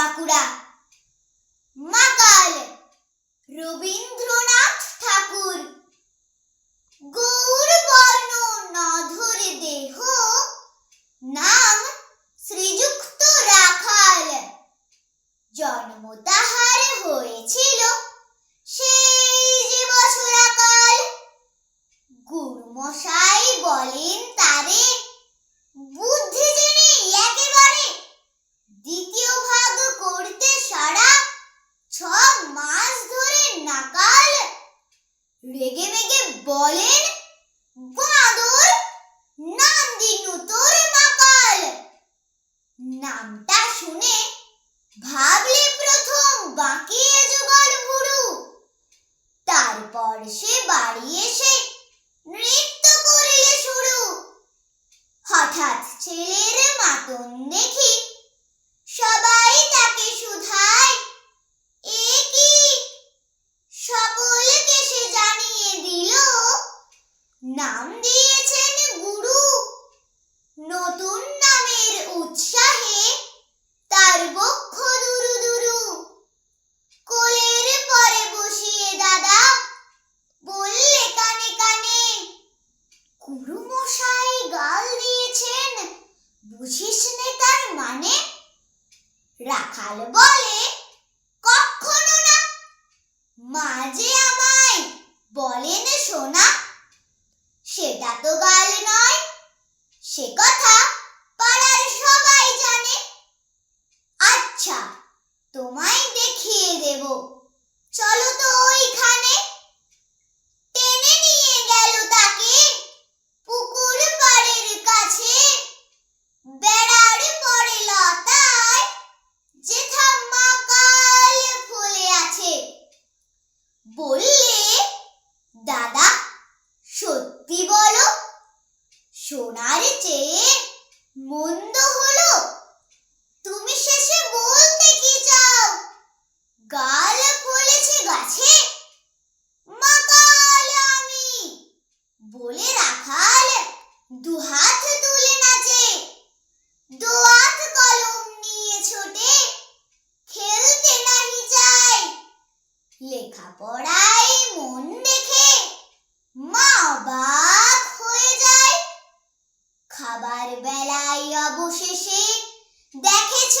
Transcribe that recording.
বাঁকুড়া। মাকাল রবীন্দ্র বলেন তোর মাকাল নামটা শুনে ভাবলে প্রথম বাঁকিয়ে যুগল ভুরু। তারপর সে বাড়ি এসে নৃত্য করিলে শুরু। হঠাৎ ছেলের মাতন দেখি নাম দিয়েছেন গুরু। নতুন নামের উৎসাহে তার বক্ষ দুরু দুরু। কোলের পরে বসিয়ে দাদা বললে কানে কানে, গুরু মশাই গাল দিয়েছেন, বুঝিস নে তার মানে? রাখাল বলে সোনার চেয়ে মন্দ হলো, তুমি শেষে বলতে কি চাও? গাল ফলেছে গাছে মাকাল আমি। বলে রাখাল, দুহাত তুলে নাচে। দোয়াত কলম নিয়ে ছোটে, খেলতে নাহি চায়। লেখাপড়ায় মন বেলায় অবশেষে দেখেছ